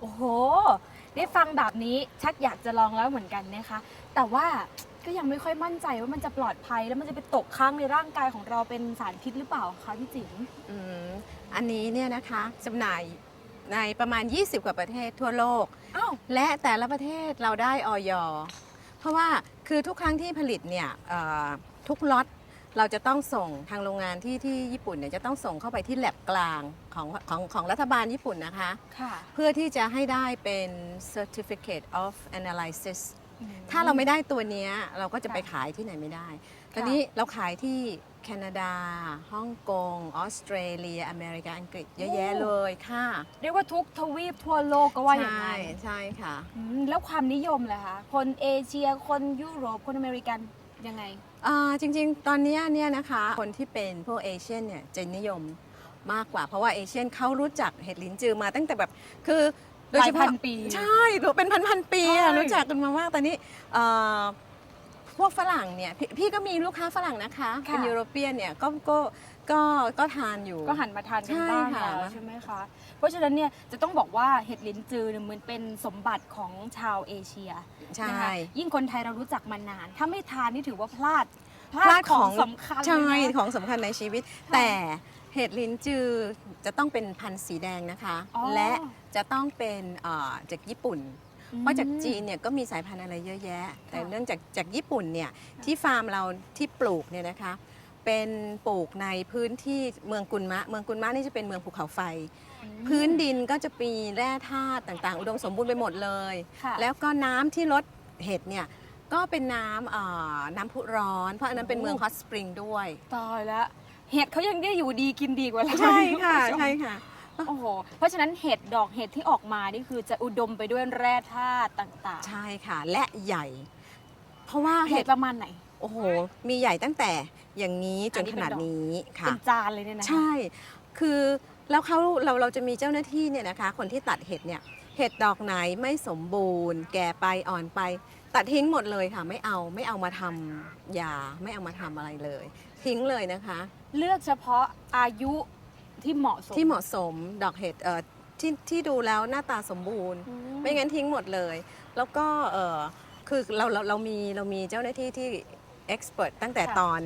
โอ้โห ได้ฟังแบบนี้ชักอยากจะลองแล้วเหมือนกันนะคะ แต่ว่าก็ยังไม่ค่อยมั่นใจว่ามันจะปลอดภัยแล้วมันจะไปตกค้างในร่างกายของเราเป็นสารพิษหรือเปล่าคะพี่จิ๋มอืมอันนี้เนี่ยนะคะจำหน่ายในประมาณ 20 กว่าประเทศทั่วโลก อ้าวและแต่ละประเทศเราได้ออยเพราะว่าคือทุกครั้งที่ผลิตเนี่ยเอ่อทุกล็อต เราจะต้องส่งทางโรงงานที่ที่ญี่ปุ่นเนี่ยจะต้องส่งเข้าไปที่แลบกลางของของของรัฐบาลญี่ปุ่นนะคะ ค่ะ เพื่อที่จะให้ได้เป็น certificate of analysis ถ้าเราไม่ได้ตัวเนี้ยเราก็จะไปขายที่ไหนไม่ได้ ตอนนี้เราขายที่แคนาดา ฮ่องกง ออสเตรเลีย อเมริกา อังกฤษ เยอะแยะเลยค่ะ เรียกว่าทุกทวีปทั่วโลกก็ว่าอย่างใช่นั้นใช่ค่ะ อืมแล้วความนิยมล่ะคะ คนเอเชีย คนยุโรป คนอเมริกัน ยังไง อ่าจริงๆ ตอนเนี้ยเนี่ยนะคะ คนที่เป็นพวกเอเชียนเนี่ยจะนิยมมากกว่าเพราะว่าเอเชียนเขารู้จักเห็ดลิ้นจือมาตั้งแต่แบบคือโดยเฉหลายพัพาะนปีใช่เป็นพันพันๆปีอะใช่ รู้จักกันมามากตอนนี้เอ่อพวกฝรั่งเนี่ยพพี่ก็มีลูกค้าฝรั่งนะคะ เป็นยุโรเปียนเนี่ยก็ก็ ก็ก็ทานอยู่ ก็หันมาทานกันใช่บ้างค่ะ แล้วใช่ไหมคะ เพราะฉะนั้นเนี่ยจะต้องบอกว่าเห็ดลิ้นจือเนี่ยเหมือนเป็นสมบัติของชาวเอเชียใช่นะคะยิ่งคนไทยเรารู้จักมานาน ถ้าไม่ทานนี่ถือว่าพลาดพลาดของสำคัญใช่เลยนะ ของสำคัญในชีวิต ค่ะแต่เห็ดลิ้นจือจะต้องเป็นพันธุ์สีแดงนะคะ อ๋อและจะต้องเป็นเอ่อจากญี่ปุ่นอืมเพราะจากจีนเนี่ยก็มีสายพันธุ์อะไรเยอะแยะ แต่เนื่องจากจากญี่ปุ่นเนี่ยที่ฟาร์มเราที่ปลูกเนี่ยนะคะ เป็นปลูกในพื้นที่เมืองกุนมะ เมืองกุนมะนี่จะเป็นเมืองภูเขาไฟ พื้นดินก็จะมีแร่ธาตุต่างๆ อุดมสมบูรณ์ไปหมดเลย ค่ะ แล้วก็น้ำที่ลดเห็ดเนี่ยก็เป็นน้ำเอ่อน้ำพุร้อน เพราะอันนั้นเป็นเมืองฮอตสปริงด้วย ตายแล้วเห็ดเขายังได้อยู่ดีกินดีกว่าเราใช่ค่ะณผู้ชมใช่ค่ะ โอ้โหเพราะฉะนั้นเห็ดดอกเห็ดที่ออกมานี่คือจะอุดมไปด้วยแร่ธาตุต่างใช่ค่ะ และใหญ่ เพราะว่าๆ เห็เห็ดดประมาณไหน โอ้โห มีใหญ่ตั้งแต่อย่างนี้จอันนนี้ขเป็นนาดดอกนี้ค่ะ เป็นจานเลยเนี่ยนะใช่ คือแล้วเขาเราเราจะมีเจ้าหน้าที่เนี่ยนะคะ คนที่ตัดเห็ดเนี่ยเห็ดดอกไหนไม่สมบูรณ์ แก่ไปอ่อนไป ตัดทิ้งหมดเลยค่ะ ไม่เอาไม่เอามาทำยาไม่เอามาทำอะไรเลย ทิ้งเลยนะคะ เลือกเฉพาะอายุที่เหมาะสมที่เหมาะสมดอกเห็ดเอ่อที่ที่ดูแล้วหน้าตาสมบูรณ์อืไม่งั้นทิ้งหมดเลย แล้วก็เออคือเราเราเรามีเรามีเจ้าหน้าที่ที่ เอ็กซ์เพรสตั้งแต่ตอน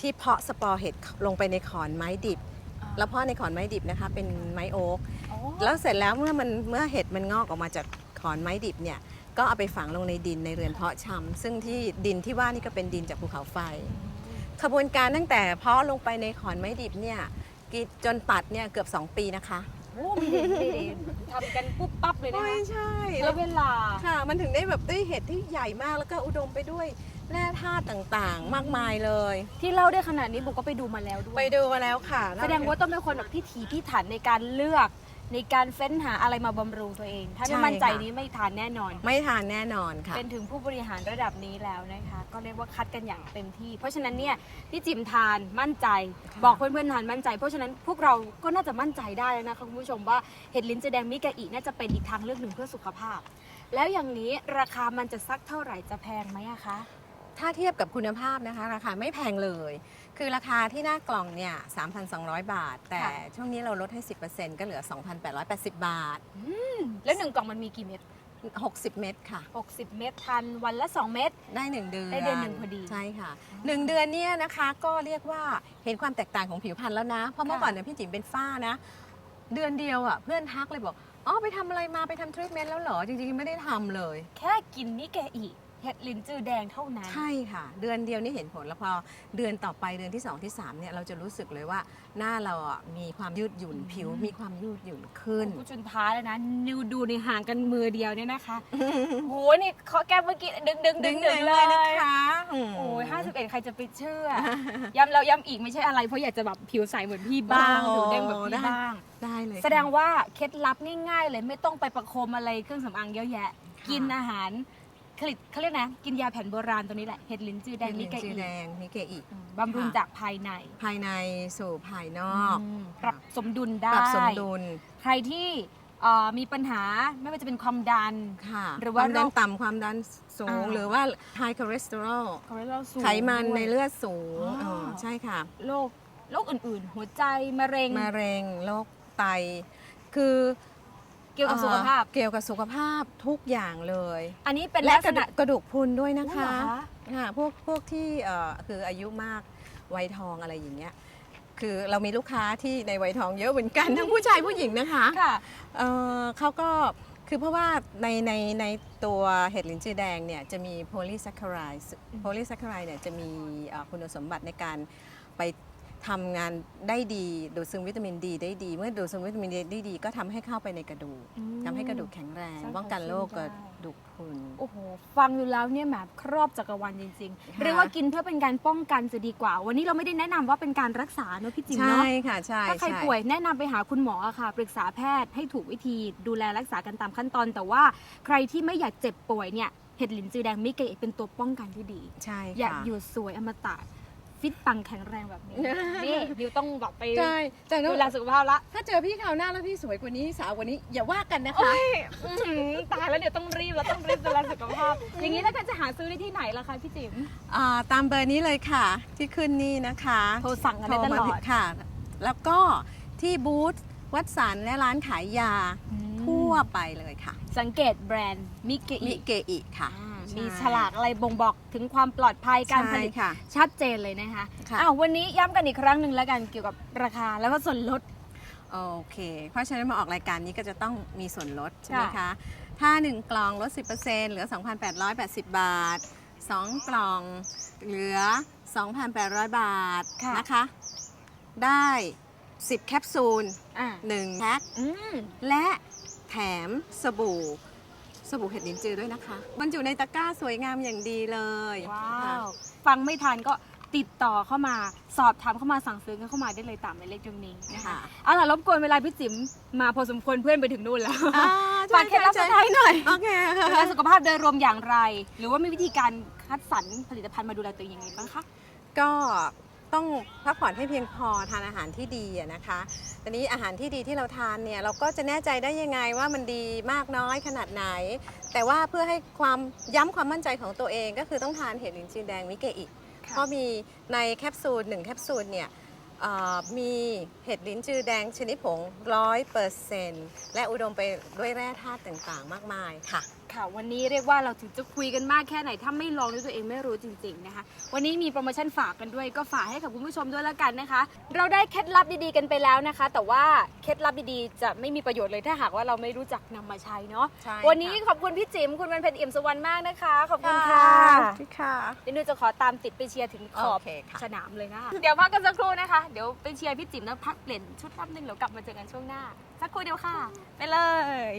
ที่เพาะสปอร์เห็ดลงไปในขอนไม้ดิบอ่าแล้วเพาะในขอนไม้ดิบนะคะเป็นไม้โอ๊กอ๋อแล้วเสร็จแล้วเมื่อมันเมื่อเห็ดมันงอกออกมาจากขอนไม้ดิบเนี่ยก็เอาไปฝังลงในดินในเรือนเพาะชำซึ่งที่ดินที่ว่านี่ก็เป็นดินจากภูเขาไฟขบวนการตั้งแต่เพาะลงไปในขอนไม้ดิบเนี่ยกิจนตัดเนี่ยเกือบ 2 ปีนะคะโอ้มีเด่นมีเด่นทำกันปุ๊บปั๊บเลยนะไม่คะใช่แล้แล้ววเวลาค่ะมันถึงได้แบบได้เห็ดที่ใหญ่มากแล้วก็อุดมไปด้วย แร่ธาตุต่างๆ มากมายเลย ที่เล่าได้ขนาดนี้บุกก็ไปดูมาแล้วด้วย ไปดูมาแล้วค่ะแสดงว่าต้องเป็นคนแบบพิถีพิถันในการเลือก ในการเฟ้นหาอะไรมาบำรุงตัวเอง ถ้าไม่มั่นใจนี้ไม่ทานแน่นอน ไม่ทานแน่นอนค่ะ เป็นถึงผู้บริหารระดับนี้แล้วนะคะ ก็เรียกว่าคัดกันอย่างเต็มที่ เพราะฉะนั้นเนี่ยพี่จิมทานมั่นใจค่ะบอกเพื่อนๆทานมั่นใจ เพราะฉะนั้นพวกเราก็น่าจะมั่นใจได้แล้วนะคะคุณผู้ชมว่าเห็ดลิ้นจือแดงมิกะอิน่าจะเป็นอีกทางเลือกหนึ่งเพื่อสุขภาพ แล้วอย่างนี้ราคามันจะสักเท่าไหร่จะแพงไหมอะคะ ถ้าเทียบกับคุณภาพนะคะ ราคาไม่แพงเลย คือราคาที่หน้ากล่องเนี่ย 3,200 บาท แต่ค่ะช่วงนี้เราลดให้ 10%ก็เหลือ 2,880 บาท แล้วหนึ่งกล่องมันมีกี่เม็ด 60 เม็ดค่ะ 60 เม็ดทานวันละ 2 เม็ด ได้ 1 เดือน ได้เดือนหนึ่งพอดี ใช่ค่ะ 1 เดือนเนี่ยนะคะก็เรียกว่าเห็นความแตกต่างของผิวพรรณแล้วนะ เพราะเมื่อก่อนเนี่ยพี่จิ๋มเป็นฝ้านะ เดือนเดียวอะเพื่อนทักเลยบอก อ๋อไปทำอะไรมาไปทำทรีทเมนต์แล้วเหรอ จริงๆ ไม่ได้ทำเลย แค่กินมิกะอิ เห็ดลิ้นจือแดงเท่านั้น ใช่ค่ะ เดือนเดียวนี่เห็นผลแล้วพอเดือนต่อไปเดือนที่ 2 ที่3เนี่ยเราจะรู้สึกเลยว่าหน้าเราอะมีความยืดหยุ่นอืม ผิวมีความยืดหยุ่นขึ้นผู้จุนท้ายแล้วนะ นิวดูในห่างกันมือเดียวเนี่ยนะคะ โหนี่เขาแก้มเมื่อกี้ดึงดึงดึงดึงเลยนะคะม โอ้ยห้าสิบเอ็ดใครจะไปเชื่อ ย้ำแล้วย้ำอีกไม่ใช่อะไร เพราะอยากจะแบบผิวใสเหมือนพี่บ้างโอ้ผิวแดงแบบพี่ได้บ้าง ได้เลยแสดงค่ะว่าเคล็ดลับง่ายๆเลยไม่ต้องไปประโคมอะไรเครื่องสำอางเยอะแยะค่ะกินอาหาร ผลิตเขาเรียกนะ กินยาแผนโบราณตัวนี้แหละ เห็ดลิ้นจือแดงมิมิกะจือิอแดงมิเกอิอืมบำรุงค่ะจากภายใน ภายในสู่ภายนอกอืมปรับสมดุลได้ปรับสมดุล ใครที่เอ่อมีปัญหาไม่ว่าจะเป็นความดันค่ะหรือว่าความดันโรคต่ำความดันสูงอ่าหรือว่า high cholesterol คอเลสเตอรอลสูงไขมันด้วยในเลือดสูงอ๋อเออใช่ค่ะโรคโรคอื่นๆ หัวใจมะเร็งมะเร็งโรคไต คือ กี่ยวกับสุขภาพเอ่อเกี่ยวกับสุขภาพทุกอย่างเลย อันนี้เป็นและลักกษระดูณะ กกระดูกพรุนด้วยนะเหรคะอคะ ค่ะพวกพวกที่เอ่อคืออายุมากวัยทองอะไรอย่างเงี้ยคือเรามีลูกค้าที่ในวัยทองเยอะเหมือนกัน ทั้งผู้ชายผู้หญิงนะคะค่ะ เอ่อเขาก็คือเพราะว่าในในในตัวเห็ดลินจือแดงเนี่ยจะมีโพลีแซคคารายโพลีแซคคารายเนี่ยจะมีเอ่อคุณสมบัติในการไป ทำงานได้ดีดูดซึมวิตามินดีได้ดี เมื่อดูดซึมวิตามินดีได้ดี ก็ทำให้เข้าไปในกระดูกอืมทำให้กระดูกแข็งแรง สร้างป้องกันโรคความกเชื่อระได้ ดูกพรุน โอ้โห ฟังดูแล้วเนี่ยแบบครอบจักรวาลจริงๆค่ะ เรียกว่ากินเพื่อเป็นการป้องกันจะดีกว่า วันนี้เราไม่ได้แนะนำว่าเป็นการรักษาเนอะพี่จิ๋มใช่เนาะค่ะใช่ถ้าใครช่ ป่วยแนะนำไปหาคุณหมออะค่ะ ปรึกษาแพทย์ให้ถูกวิธีดูแลรักษากันตามขั้นตอน แต่ว่าใครที่ไม่อยากเจ็บป่วยเนี่ยเห็ดหลินจือแดงมิเกะเป็นตัวป้องกันที่ดี ใช่อยากค่ะอยู่สวยอมตะ ฟิตปังแข็งแรงแบบนี้ นี่ดิวต้องแบบไปใช่แต่ดูแลสุขภาพละถ้าเจอพี่คราวหน้าแล้วพี่สวยกว่านี้สาวกว่านี้อย่าว่ากันนะคะโอ้ยอื้อหือตายแล้วเดี๋ยวต้องรีบแล้วต้องรีบดูแลสุขภาพ อย่างนี้ถ้าเกิดจะหาซื้อได้ที่ไหนล่ะคะพี่จิ๋ม อ่าตามเบอร์นี้เลยค่ะ ที่ขึ้นนี่นะคะโทรสั่งกันได้ตลอดค่ะ แล้วก็ที่บูธวัดสันและร้านขายยา ทั่วไปเลยค่ะ สังเกตแบรนด์มิเกมิอิเกอิค่ะ มีใช่ฉลากอะไรบ่งบอกถึงความปลอดภัยการผลิตใช่ค่ะชัดเจนเลยนะคะค่ะ อ้าววันนี้ย้ำกันอีกครั้งหนึ่งแล้วกันเกี่ยวกับราคาแล้วก็ส่วนลด โอเค เพราะฉะนั้นมาออกรายการนี้ก็จะต้องมีส่วนลดใช่ไหมค่ะ คะ ถ้า 1 กล่องลด 10%เหลือ 2,880 บาท 2 กล่องเหลือ 2,800 บาทนะคะ ได้ 10 แคปซูล อ่า1 แพ็ค อืม และ แถมสบู่ สบู่เห็ดลิ้นจือด้วยนะคะ มันอยู่ในตะกร้าสวยงามอย่างดีเลยว้าค่ะ ว ฟังไม่ทันก็ติดต่อเข้ามาสอบถามเข้ามาสั่งซื้อกันเข้ามาได้เลยตามหมายเลขตรงนี้นะคะค่ะ เอาล่ะรบกวนเวลาพี่จิ๋มมาพอสมควรเพื่อนไปถึงนู่นแล้วอ่ฝากเคล็ดลับสุดท้ายหน่อยโอเคดูแลสุขภาพโดยรวมอย่างไร หรือว่ามีวิธีการคัดสรรผลิตภัณฑ์มาดูแลตัวเองยังไงบ้างคะ ก็ ต้องพักผ่อนให้เพียงพอทานอาหารที่ดีอะนะคะตอนนี้อาหารที่ดีที่เราทานเนี่ยเราก็จะแน่ใจได้ยังไงว่ามันดีมากน้อยขนาดไหน แต่ว่าเพื่อให้ความย้ำความมั่นใจของตัวเองก็คือต้องทานเห็ดลินจือแดงมิเกอิเพราะมีในแคปซูลหนึ่งแคปซูลเนี่ยเอ่อมีเห็ดลิ้นจือแดงชนิดผงร้อยเปอร์เซนต์และอุดมไปด้วยแร่ธาตุต่างๆ มากมายค่ะ ค่ะ วันนี้เรียกว่าเราถึงจะคุยกันมากแค่ไหน ถ้าไม่ลองด้วยตัวเองไม่รู้จริงๆนะคะ วันนี้มีโปรโมชั่นฝากกันด้วย ก็ฝากให้กับคุณผู้ชมด้วยแล้วกันนะคะ เราได้เคล็ดลับดีๆกันไปแล้วนะคะ แต่ว่าเคล็ดลับดีๆ จะไม่มีประโยชน์เลยถ้าหากว่าเราไม่รู้จักนำมาใช้เนาะ ใช่วันนี้ขอบคุณพี่จิ๋มคุณวันเพ็ญเอี่ยมสุวรรณมากนะคะ ขอบคุณค่ะค่ะ เดี๋ยวหนูจะขอตามติดไปเชียร์ถึงขอบโอเคค่ะ สนามเลยนะคะ เดี๋ยวพักกันสักครู่นะคะ เดี๋ยวไปเชียร์พี่จิ๋มแล้วพักเปลี่ยนชุดแป๊บนึงเดี๋ยวกลับมาเจอกันช่วงหน้า สักครู่เดียวค่ะ ไปเลย